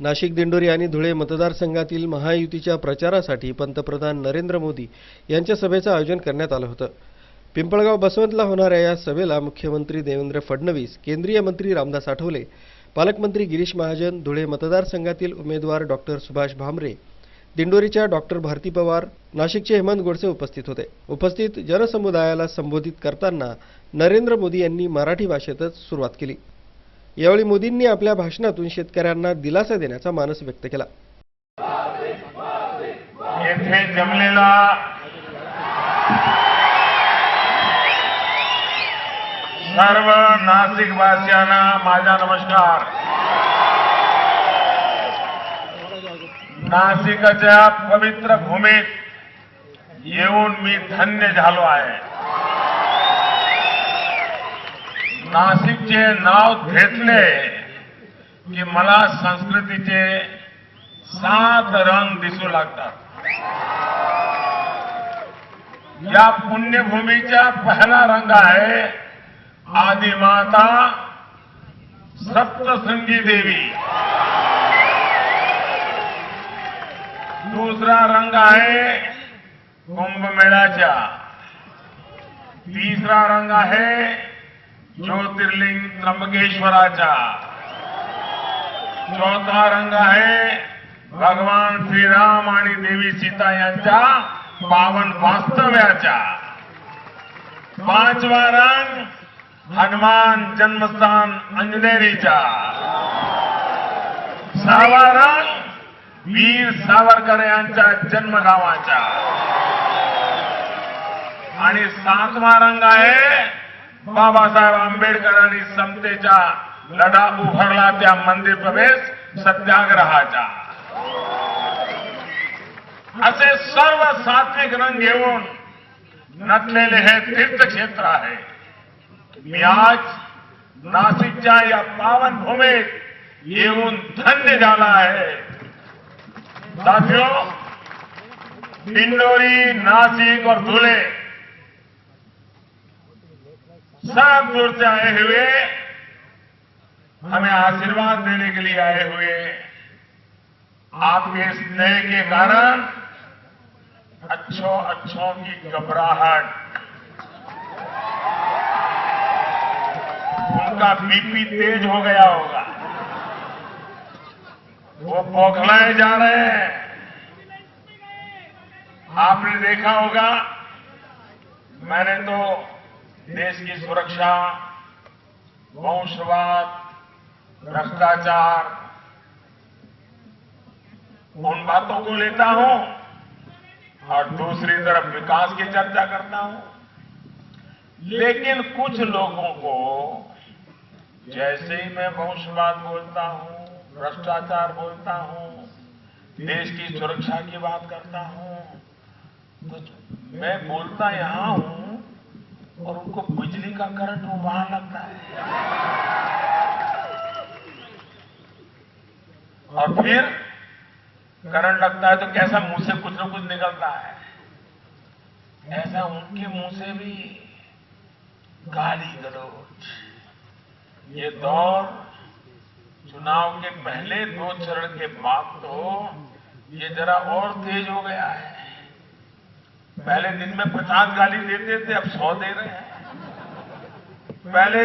नाशिक दिंडोरी आणि धुळे मतदारसंघातील महायुतीच्या प्रचारासाठी पंतप्रधान नरेंद्र मोदी यांच्या सभेचं आयोजन करण्यात आलं होतं. पिंपळगाव बसवंतला होणाऱ्या या सभेला मुख्यमंत्री देवेंद्र फडणवीस केंद्रीय मंत्री रामदास आठवले पालकमंत्री गिरीश महाजन धुळे मतदारसंघातील उमेदवार डॉक्टर सुभाष भामरे दिंडोरीच्या डॉक्टर भारती पवार नाशिकचे हेमंत गोडसे उपस्थित होते. उपस्थित जनसमुदायाला संबोधित करताना नरेंद्र मोदी यांनी मराठी भाषेतच सुरुवात केली. यावेळी मोदींनी आपल्या भाषणातून शेतकऱ्यांना दिलासा देण्याचा मानस व्यक्त केला. येथे जमलेला सर्व नाशिक वासियांना माझा नमस्कार. नाशिकच्या पवित्र भूमीत येऊन मी धन्य झालो आहे. नाशिकचे नाव घेतले की मला संस्कृतीचे सात रंग दिसू लागतात. या पुण्यभूमीचा पहिला रंग आहे आदिमाता सप्तशृंगी देवी. दूसरा रंग आहे कुंभमेळ्याचा. तिसरा रंग आहे ज्योतिर्लिंग त्र्यंबकेश्वराचा चौथा रंग आहे भगवान श्रीराम आणि देवी सीता यांच्या पावन वास्तव्याचा पाचवा रंग हनुमान जन्मस्थान अंजनेरीचा सहावा रंग वीर सावरकर यांच्या जन्मगावाचा आणि सातवा रंग आहे बाबासाहेब आंबेडकरांनी समतेचा लढा उभारला त्या मंदिर प्रवेश सत्याग्रहाचा. असे सर्व सात्विक रंग घेऊन नटलेले हे तीर्थक्षेत्र आहे. मी आज नाशिकच्या या पावन भूमीत येऊन धन्य झाला आहे. साथियों, दिंडोरी नासिक और धुले सबसे आए हुए, हमें आशीर्वाद देने के लिए आए हुए। आपके स्नेह के कारण अच्छों अच्छों की घबराहट, उनका बीपी तेज हो गया होगा। वो बौखलाए जा रहे हैं। आपने देखा होगा, मैंने तो देश की सुरक्षा, वंशवाद, भ्रष्टाचार। उन बातों को लेता हूँ और दूसरी तरफ़ विकास की चर्चा करता हूँ। लेकिन कुछ लोगों को जैसे ही मैं वंशवाद बोलता हूँ, भ्रष्टाचार बोलता हूँ, देश की सुरक्षा की बात करता हूँ तो मैं बोलता यहाँ हूँ और उनको बिजली का करंट वो वहाँ लगता है। और फिर करंट लगता है तो कैसा मुँह से कुछ ना कुछ निकलता है। ऐसा उनके मुँह से भी गाली गलौज। ये दौर चुनाव के पहले दो चरण के बाद तो ये जरा और तेज हो गया है। पहले दिन में पचास गाली देते थे अब सौ दे रहे हैं। पहले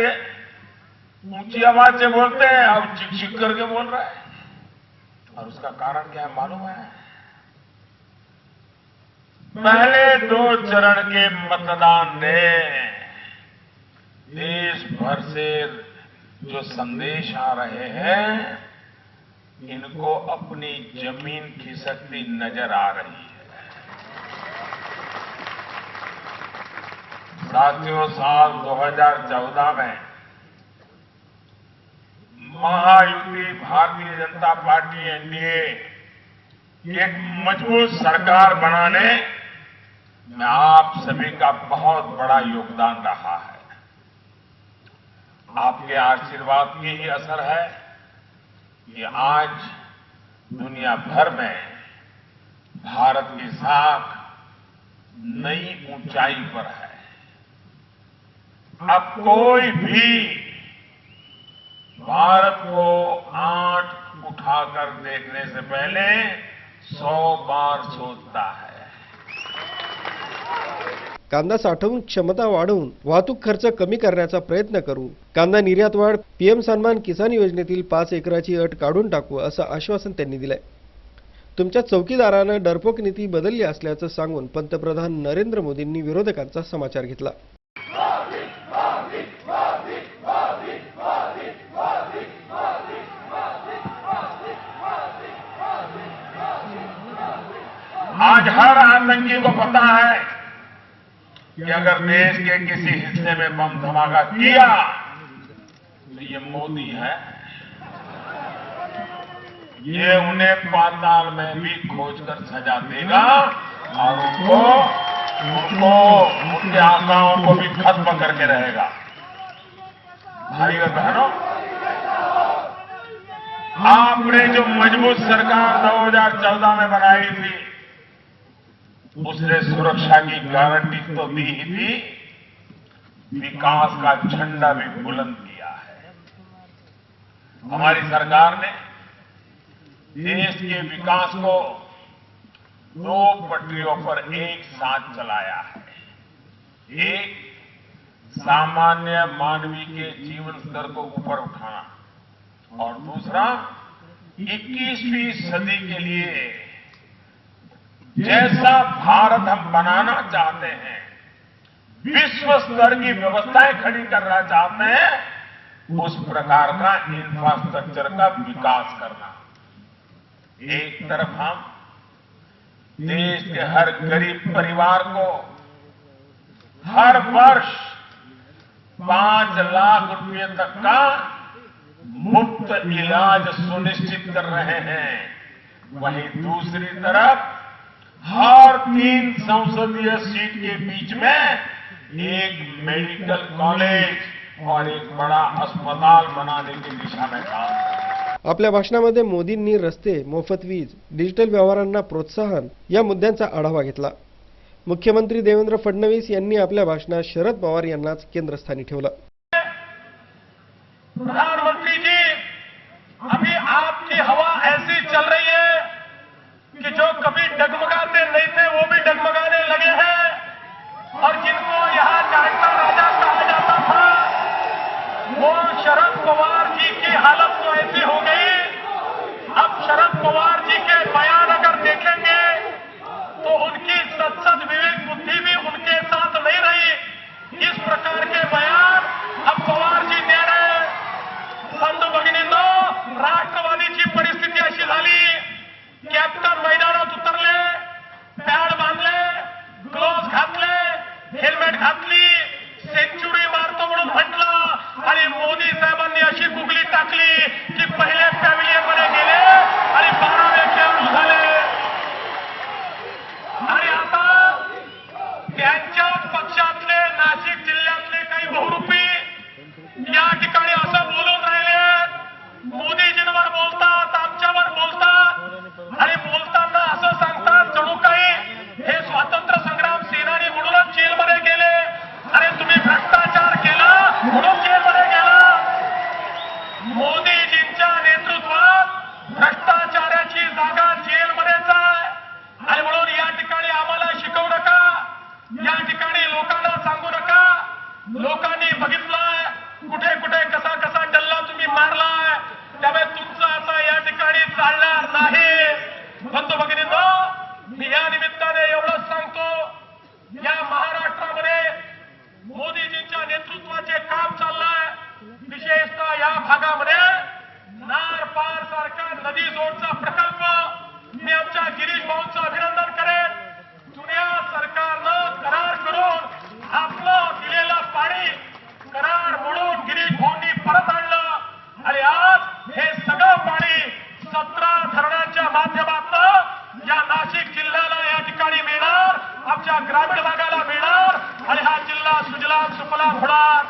ऊँची आवाज़ से बोलते हैं, अब चिक चिक करके बोल रहे हैं। और उसका कारण क्या है, मालूम है? पहले दो चरण के मतदान ने देश भर से जो संदेश आ रहे हैं, इनको अपनी ज़मीन खिसकती नज़र आ रही है। साथियों, साल 2014 में महायुति भारतीय जनता पार्टी एनडीए एक मज़बूत सरकार बनाने में आप सभी का बहुत बड़ा योगदान रहा है। आपके आशीर्वाद की ही असर है कि आज दुनिया भर में भारत की साख नई ऊंचाई पर है। अब कोई भी भारत को आठ उठाकर देखने से पहले सौ बार सोचता है। कांदा साठवून क्षमता वाढवून वाहतूक खर्च कमी करण्याचा प्रयत्न करू. कांदा निर्यात वाढ पीएम सन्मान किसान योजनेतील पाच एकराची अट काढून टाकू असं आश्वासन त्यांनी दिलंय. तुमच्या चौकीदारानं डरपोक नीती बदलली असल्याचं सांगून पंतप्रधान नरेंद्र मोदींनी विरोधकांचा समाचार घेतला. आज हर आतंकी को पता है कि अगर देश के किसी हिस्से में बम धमाका किया तो ये मोदी है। ये उन्हें पाताल में भी खोजकर सजा देगा और उनको उनको उनके आकाओं को भी खत्म करके रहेगा। भाई और बहनों, आपने जो मज़बूत सरकार 2014 में बनाई थी उसने सुरक्षा की गारंटी तो दी ही थी। विकास का झंडा भी बुलंद किया है। हमारी सरकार ने देश के विकास को दो पटरियों पर एक साथ चलाया है। एक, सामान्य मानवीय के जीवन स्तर को ऊपर उठाना। और दूसरा 21वीं सदी के लिए जैसा भारत हम बनाना चाहते हैं, विश्व स्तर की व्यवस्थाएँ खड़ी करना चाहते हैं, उस प्रकार का इंफ्रास्ट्रक्चर का विकास करना। एक तरफ़ हम देश के हर गरीब परिवार को हर वर्ष पाँच लाख रुपए तक का मुफ़्त इलाज सुनिश्चित कर रहे हैं। वहीं दूसरी तरफ़ हर तीन संसदीय सीट के बीच में एक मेडिकल कॉलेज और एक बड़ा अस्पताल बनाने की दिशा में काम आपल्या भाषणामध्ये मोदींनी रस्ते मोफत वीज डिजिटल व्यवहारांना प्रोत्साहन या मुद्द्यांचा आढावा घेतला. मुख्यमंत्री देवेंद्र फडणवीस यांनी आपल्या भाषणात शरद पवार यांनाच केंद्रस्थानी ठेवलं. प्रधानमंत्री जी अभी आपकी हवा ऐसी चल रही कि जो कभी डगमगाते नहीं थे, वो भी डगमगाने लगे हैं। और जिनको यहाँ जानता राजा कहा जाता था, वो शरद पवार जी की हालत तो ऐसी हो गई। अब शरद पवार जी के बयान अगर देखेंगे तो उनकी सत्सद होणार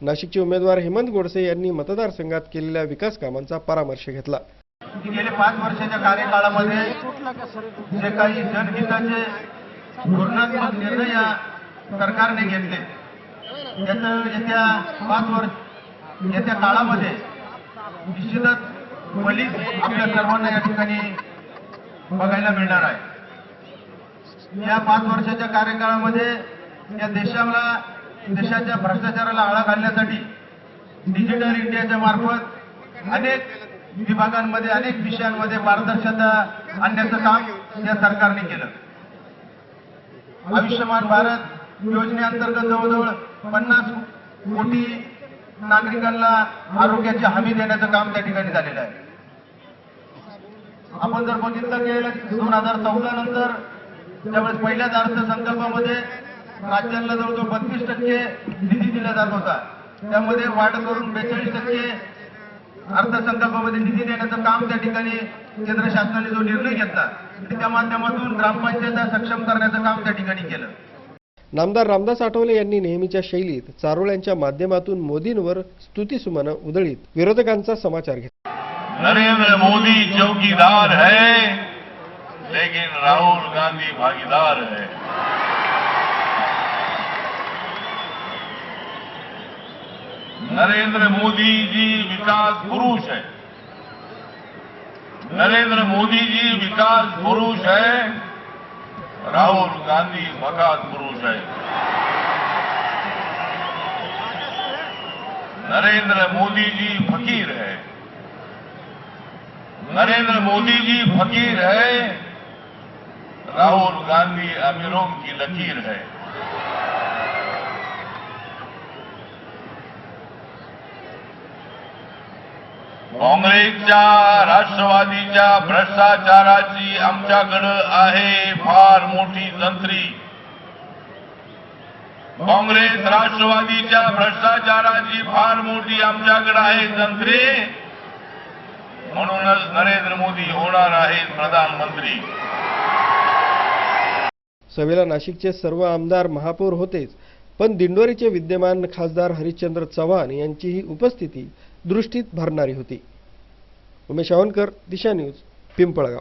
नाशिकचे उमेदवार हेमंत गोडसे यांनी मतदारसंघात केलेल्या विकास कामांचा परामर्श घेतला. गेल्या पाच वर्षाच्या कार्यकाळामध्ये जे काही जनहिताचे धोरणात्मक निर्णय या सरकारने घेतले त्याचं येत्या पाच वर्ष येत्या काळामध्ये निश्चितच फलित आपल्या सर्वांना या ठिकाणी बघायला मिळणार आहे. या पाच वर्षाच्या कार्यकाळामध्ये या देशाला देशाच्या भ्रष्टाचाराला आळा घालण्यासाठी डिजिटल इंडियाच्या मार्फत अनेक विभागांमध्ये अनेक विषयांमध्ये पारदर्शकता आणण्याचं काम या सरकारने केलं. आयुष्यमान भारत योजनेअंतर्गत जवळजवळ पन्नास कोटी नागरिकांना आरोग्याची हमी देण्याचं काम त्या ठिकाणी झालेलं आहे. आपण जर बघितलं गेलं दोन हजार चौदा नंतर त्यावेळेस पहिल्याच अर्थसंकल्पामध्ये राज्यांना जवळजवळ बत्तीस टक्के निधी दिला जात होता. त्यामध्ये वाढ करून बेचाळीस टक्के अर्थसंकल्पामध्ये निधी देण्याचं काम त्या ठिकाणी केंद्र शासनाने जो निर्णय घेतला त्या माध्यमातून ग्रामपंचायत सक्षम करण्याचं काम त्या ठिकाणी केलं. नामदार रामदास आठवले यांनी नेहमीच्या शैलीत चारोळ्यांच्या माध्यमातून मोदींवर स्तुतीसुमनं उधळीत. विरोधकांचा समाचार घेतला नरेंद्र मोदी चौकीदार है लेकिन राहुल गांधी भागीदार है। नरेंद्र मोदी जी विकास पुरुष है। नरेंद्र मोदी जी विकास पुरुष है। राहुल गांधी मकान पुरुष है। नरेंद्र मोदी जी फकीर है। नरेंद्र मोदी जी फकीर है। राहुल गांधी अमीरों की लकीर है। काँग्रेसच्या राष्ट्रवादीच्या भ्रष्टाचाराची आमच्याकडं आहे फार मोठी तंत्री काँग्रेस राष्ट्रवादीच्या भ्रष्टाचाराची फार मोठी आमच्याकडे आहे तंत्री म्हणूनच नरेंद्र मोदी होणार आहेत प्रधानमंत्री. सभेला नाशिकचे सर्व आमदार महापौर होतेच पण दिंडोरीचे विद्यमान खासदार हरिश्चंद्र चव्हाण यांचीही उपस्थिती दृष्टीत भरणारी होती. उमेश आवनकर दिशा न्यूज पिंपळगाव.